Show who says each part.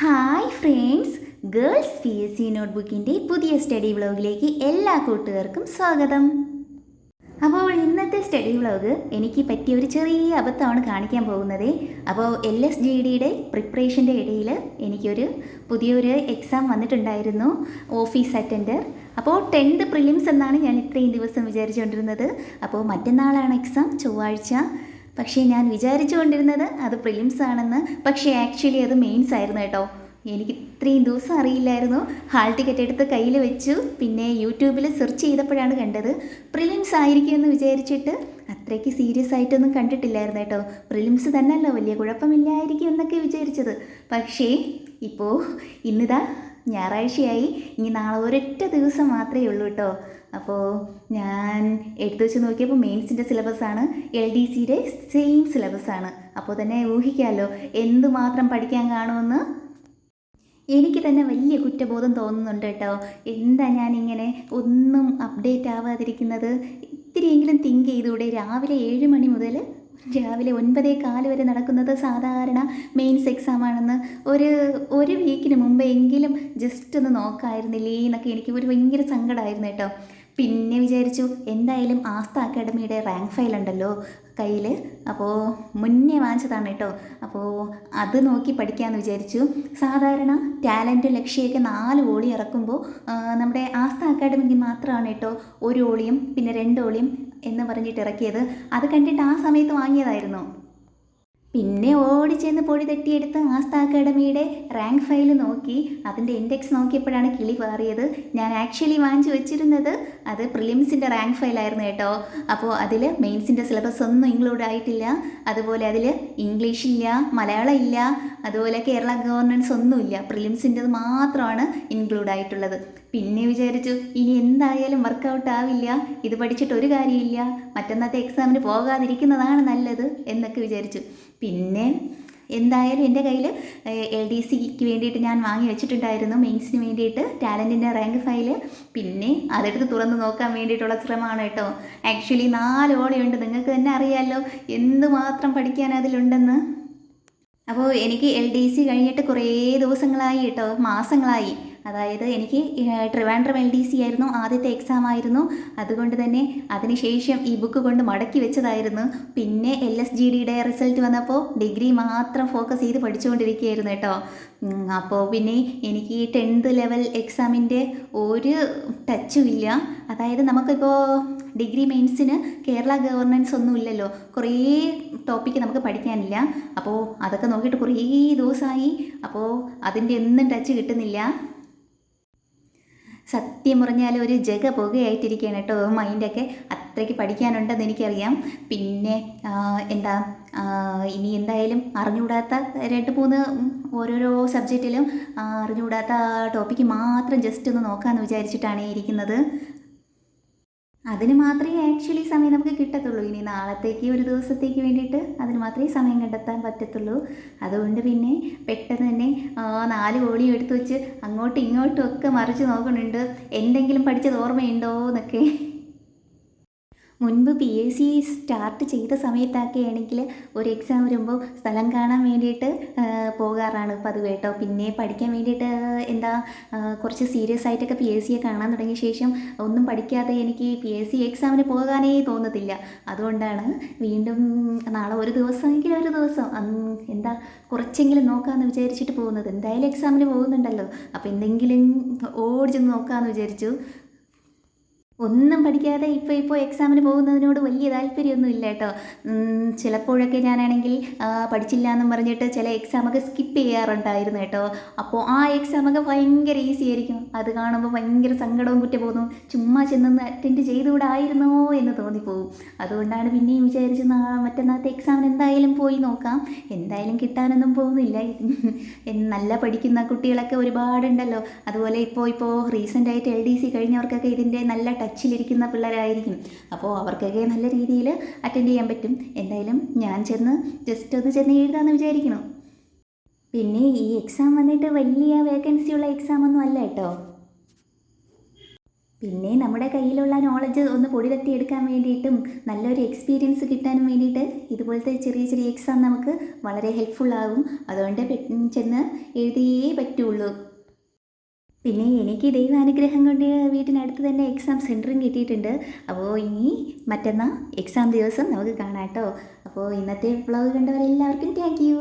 Speaker 1: Hi friends girls P S C നോട്ട്ബുക്കിന്റെ പുതിയ study വ്ളോഗിലേക്ക് എല്ലാ കൂട്ടുകാർക്കും സ്വാഗതം. അപ്പോൾ ഇന്നത്തെ സ്റ്റഡി വ്ളോഗ് എനിക്ക് പറ്റിയ ഒരു ചെറിയ അബദ്ധമാണ് കാണിക്കാൻ പോകുന്നത്. അപ്പോൾ എൽ എസ് ജി ഡിയുടെ പ്രിപ്പറേഷന്റെ ഇടയിൽ എനിക്കൊരു പുതിയൊരു എക്സാം വന്നിട്ടുണ്ടായിരുന്നു ഓഫീസ് അറ്റൻഡർ. അപ്പോൾ ടെൻത്ത് പ്രിലിംസ് എന്നാണ് ഞാൻ ഇത്രയും ദിവസം വിചാരിച്ചുകൊണ്ടിരുന്നത്. അപ്പോൾ മറ്റന്നാളാണ് എക്സാം ചൊവ്വാഴ്ച. പക്ഷേ ഞാൻ വിചാരിച്ചു കൊണ്ടിരുന്നത് അത് പ്രിലിംസ് ആണെന്ന്. പക്ഷേ ആക്ച്വലി അത് മെയിൻസ് ആയിരുന്നു കേട്ടോ. എനിക്ക് ഇത്രയും ദിവസം അറിയില്ലായിരുന്നു. ഹാൾ ടിക്കറ്റ് എടുത്ത് കയ്യിൽ വെച്ചു. പിന്നെ യൂട്യൂബിൽ സെർച്ച് ചെയ്തപ്പോഴാണ് കണ്ടത്. പ്രിലിംസ് ആയിരിക്കും എന്ന് വിചാരിച്ചിട്ട് അത്രയ്ക്ക് സീരിയസ് ആയിട്ടൊന്നും കണ്ടിട്ടില്ലായിരുന്നു കേട്ടോ. പ്രിലിംസ് തന്നെയല്ലോ വലിയ കുഴപ്പമില്ലായിരിക്കും എന്നൊക്കെ വിചാരിച്ചത്. പക്ഷേ ഇപ്പോൾ ഇന്നിതാ ഞായറാഴ്ചയായി. ഇനി നാളെ ഒരൊറ്റ ദിവസം മാത്രമേ ഉള്ളൂ കേട്ടോ. അപ്പോൾ ഞാൻ എടുത്തു വെച്ച് നോക്കിയപ്പോൾ മെയിൻസിന്റെ സിലബസാണ് എൽ ഡി സിയുടെ സെയിം സിലബസാണ് അപ്പോൾ തന്നെ ഊഹിക്കാമല്ലോ എന്തുമാത്രം പഠിക്കാൻ കാണുമെന്ന്? എനിക്ക് തന്നെ വലിയ കുറ്റബോധം തോന്നുന്നുണ്ട് കേട്ടോ. എന്താ ഞാനിങ്ങനെ ഒന്നും അപ്ഡേറ്റ് ആവാതിരിക്കുന്നത്? ഇത്തിരിയെങ്കിലും തിങ്ക് ചെയ്തൂടെ രാവിലെ ഏഴ് മണി മുതൽ രാവിലെ ഒൻപതേ കാൽ വരെ നടക്കുന്നത് സാധാരണ മെയിൻസ് എക്സാം ആണെന്ന് ഒരു ഒരു വീക്കിന് മുമ്പെങ്കിലും ജസ്റ്റ് ഒന്ന് നോക്കായിരുന്നില്ലേ എന്നൊക്കെ എനിക്ക് ഒരു ഭയങ്കര സങ്കടമായിരുന്നു കേട്ടോ. പിന്നെ വിചാരിച്ചു എന്തായാലും ആസ്ത അക്കാഡമിയുടെ റാങ്ക് ഫയൽ ഉണ്ടല്ലോ കയ്യിൽ അപ്പോൾ മുന്നേ വാങ്ങിച്ചതാണ് കേട്ടോ. അപ്പോൾ അത് നോക്കി പഠിക്കാമെന്ന് വിചാരിച്ചു. സാധാരണ ടാലന്റ് ലക്ഷ്യമൊക്കെ നാല് ഓളി ഇറക്കുമ്പോൾ നമ്മുടെ ആസ്ത അക്കാഡമിക്ക് മാത്രമാണ് കേട്ടോ ഒരു ഓളിയും പിന്നെ രണ്ട് ഓളിയും എന്ന് പറഞ്ഞിട്ട് ഇറക്കിയത്. അത് കണ്ടിട്ട് ആ സമയത്ത് വാങ്ങിയതായിരുന്നു. പിന്നെ ഓടി ചെന്ന് പൊടി തട്ടിയെടുത്ത് ആസ്ത അക്കാഡമിയുടെ റാങ്ക് ഫയൽ നോക്കി അതിന്റെ ഇൻഡെക്സ് നോക്കിയപ്പോഴാണ് കിളി പാറിയത് ഞാൻ ആക്ച്വലി വാങ്ങിച്ചു വെച്ചിരുന്നത് അത് പ്രിലിംസിന്റെ റാങ്ക് ഫയലായിരുന്നു കേട്ടോ. അപ്പോൾ അതിൽ മെയിൻസിന്റെ സിലബസ് ഒന്നും ഇൻക്ലൂഡ് ആയിട്ടില്ല. അതുപോലെ അതിൽ ഇംഗ്ലീഷ് ഇല്ല മലയാളം ഇല്ല അതുപോലെ കേരള ഗവർണൻസ് ഒന്നുമില്ല പ്രിലിംസിന്റെത് മാത്രമാണ് ഇൻക്ലൂഡ് ആയിട്ടുള്ളത്. പിന്നെ വിചാരിച്ചു ഇനി എന്തായാലും വർക്കൗട്ട് ആവില്ല. ഇത് പഠിച്ചിട്ട് ഒരു കാര്യമില്ല. മറ്റന്നത്തെ എക്സാമിന് പോകാതിരിക്കുന്നതാണ് നല്ലത് എന്നൊക്കെ വിചാരിച്ചു. പിന്നെ എന്തായാലും എന്റെ കയ്യിൽ എൽ ഡി സിക്ക് വേണ്ടിയിട്ട് ഞാൻ വാങ്ങി വെച്ചിട്ടുണ്ടായിരുന്നു. മെയിൻസിന് വേണ്ടിയിട്ട് ടാലന്റിന്റെ റാങ്ക് ഫയൽ. പിന്നെ അതെടുത്ത് തുറന്ന് നോക്കാൻ വേണ്ടിയിട്ടുള്ള ശ്രമമാണ് കേട്ടോ. ആക്ച്വലി നാല് ഓളയുണ്ട്. നിങ്ങൾക്ക് തന്നെ അറിയാമല്ലോ എന്തുമാത്രം പഠിക്കാൻ അതിലുണ്ടെന്ന്. അപ്പോൾ എനിക്ക് എൽ ഡി സി കഴിഞ്ഞിട്ട് കുറേ ദിവസങ്ങളായി കേട്ടോ. മാസങ്ങളായി. അതായത് എനിക്ക് ട്രിവാൻഡ്രം എൽ ഡി സി ആയിരുന്നു ആദ്യത്തെ എക്സാം ആയിരുന്നു. അതുകൊണ്ട് തന്നെ അതിനുശേഷം ഈ ബുക്ക് കൊണ്ട് മടക്കി വെച്ചതായിരുന്നു. പിന്നെ എൽ എസ് ജി ഡിയുടെ റിസൾട്ട് വന്നപ്പോൾ ഡിഗ്രി മാത്രം ഫോക്കസ് ചെയ്ത് പഠിച്ചുകൊണ്ടിരിക്കുകയായിരുന്നു കേട്ടോ. അപ്പോൾ പിന്നെ എനിക്ക് ഈ ടെൻത്ത് ലെവൽ എക്സാമിന്റെ ഒരു ടച്ചും ഇല്ല. അതായത് നമുക്കിപ്പോൾ ഡിഗ്രി മെയിൻസിന് കേരള ഗവർണൻസ് ഒന്നും ഇല്ലല്ലോ. കുറേ ടോപ്പിക്ക് നമുക്ക് പഠിക്കാനില്ല. അപ്പോൾ അതൊക്കെ നോക്കിയിട്ട് കുറേ ദിവസമായി അപ്പോൾ അതിന്റെ ഒന്നും ടച്ച് കിട്ടുന്നില്ല. സത്യം പറഞ്ഞാൽ ഒരു ജഗ പുകയായിട്ടിരിക്കുകയാണ് കേട്ടോ മൈൻഡൊക്കെ. അത്രയ്ക്ക് പഠിക്കാനുണ്ടെന്ന് എനിക്കറിയാം. പിന്നെ എന്താ ഇനി എന്തായാലും അറിഞ്ഞുകൂടാത്ത രണ്ട് മൂന്ന് ഓരോരോ സബ്ജക്റ്റിലും അറിഞ്ഞുകൂടാത്ത ടോപ്പിക്ക് മാത്രം ജസ്റ്റ് ഒന്ന് നോക്കാമെന്ന് വിചാരിച്ചിട്ടാണ് ഇരിക്കുന്നത്. അതിന് മാത്രമേ ആക്ച്വലി സമയം നമുക്ക് കിട്ടത്തുള്ളൂ. ഇനി നാളത്തേക്ക് ഒരു ദിവസത്തേക്ക് വേണ്ടിയിട്ട് അതിന് മാത്രമേ സമയം കണ്ടെത്താൻ പറ്റത്തുള്ളൂ. അതുകൊണ്ട് പിന്നെ പെട്ടെന്ന് തന്നെ നാല് കോളി എടുത്തു വെച്ച് അങ്ങോട്ടും ഇങ്ങോട്ടും ഒക്കെ മറിച്ച് നോക്കുന്നുണ്ട്. എന്തെങ്കിലും പഠിച്ചത് ഓർമ്മയുണ്ടോ എന്നൊക്കെ. മുൻപ് പി എസ് സി സ്റ്റാർട്ട് ചെയ്ത സമയത്തൊക്കെ ആണെങ്കിൽ ഒരു എക്സാം വരുമ്പോൾ സ്ഥലം കാണാൻ വേണ്ടിയിട്ട് പോകാറാണ്. പതിവ് കേട്ടോ. പിന്നെ പഠിക്കാൻ വേണ്ടിയിട്ട് എന്താ കുറച്ച് സീരിയസ് ആയിട്ടൊക്കെ പി എസ് സിയെ കാണാൻ തുടങ്ങിയ ശേഷം ഒന്നും പഠിക്കാതെ എനിക്ക് പി എസ് സി എക്സാമിന് പോകാനേ തോന്നത്തില്ല. അതുകൊണ്ടാണ് വീണ്ടും നാളെ ഒരു ദിവസമെങ്കിലും ഒരു ദിവസം എന്താ കുറച്ചെങ്കിലും നോക്കാമെന്ന് വിചാരിച്ചിട്ട് പോകുന്നത്. എന്തായാലും എക്സാമിന് പോകുന്നുണ്ടല്ലോ. അപ്പോൾ എന്തെങ്കിലും ഓടിച്ചൊന്ന് നോക്കാമെന്ന് വിചാരിച്ചു. ഒന്നും പഠിക്കാതെ ഇപ്പോൾ ഇപ്പോൾ എക്സാമിന് പോകുന്നതിനോട് വലിയ താല്പര്യമൊന്നും ഇല്ല കേട്ടോ. ചിലപ്പോഴൊക്കെ ഞാനാണെങ്കിൽ പഠിച്ചില്ല എന്നും പറഞ്ഞിട്ട് ചില എക്സാമൊക്കെ സ്കിപ്പ് ചെയ്യാറുണ്ടായിരുന്നു കേട്ടോ. അപ്പോൾ ആ എക്സാമൊക്കെ ഭയങ്കര ഈസി ആയിരിക്കും. അത് കാണുമ്പോൾ ഭയങ്കര സങ്കടവും കുറ്റബോധവും ചുമ്മാ ചെന്നൊന്ന് അറ്റൻഡ് ചെയ്തുകൂടായിരുന്നോ എന്ന് തോന്നിപ്പോവും. അതുകൊണ്ടാണ് പിന്നെയും വിചാരിച്ച് മറ്റന്നാളത്തെ എക്സാമിന് എന്തായാലും പോയി നോക്കാം. എന്തായാലും കിട്ടാനൊന്നും പോകുന്നില്ല. നല്ല പഠിക്കുന്ന കുട്ടികളൊക്കെ ഒരുപാടുണ്ടല്ലോ. അതുപോലെ ഇപ്പോൾ ഇപ്പോൾ റീസെന്റായിട്ട് എൽ ഡി സി കഴിഞ്ഞവർക്കൊക്കെ ഇതിന്റെ നല്ല ടച്ചിലിരിക്കുന്ന പിള്ളേരായിരിക്കും. അപ്പോൾ അവർക്കൊക്കെ നല്ല രീതിയിൽ അറ്റൻഡ് ചെയ്യാൻ പറ്റും. എന്തായാലും ഞാൻ ചെന്ന് ജസ്റ്റ് ഒന്ന് ചെന്ന് എഴുതാമെന്ന് വിചാരിക്കുന്നു പിന്നെ ഈ എക്സാം വന്നിട്ട് വലിയ വേക്കൻസി ഉള്ള എക്സാം ഒന്നും അല്ല കേട്ടോ. പിന്നെ നമ്മുടെ കയ്യിലുള്ള നോളജ് ഒന്ന് പൊടി തട്ടിയെടുക്കാൻ വേണ്ടിയിട്ടും നല്ലൊരു എക്സ്പീരിയൻസ് കിട്ടാനും വേണ്ടിയിട്ട് ഇതുപോലത്തെ ചെറിയ ചെറിയ എക്സാം നമുക്ക് വളരെ ഹെൽപ്ഫുൾ ആകും. അതുകൊണ്ട് ചെന്ന് എഴുതിയേ പറ്റുള്ളൂ. പിന്നെ എനിക്ക് ദൈവാനുഗ്രഹം കൊണ്ട് വീട്ടിനടുത്ത് തന്നെ എക്സാം സെന്ററും കിട്ടിയിട്ടുണ്ട്. അപ്പോൾ ഇനി മറ്റന്നാൾ എക്സാം ദിവസം നമുക്ക് കാണാം കേട്ടോ. അപ്പോൾ ഇന്നത്തെ വ്ളോഗ് കണ്ടവരെല്ലാവർക്കും താങ്ക് യു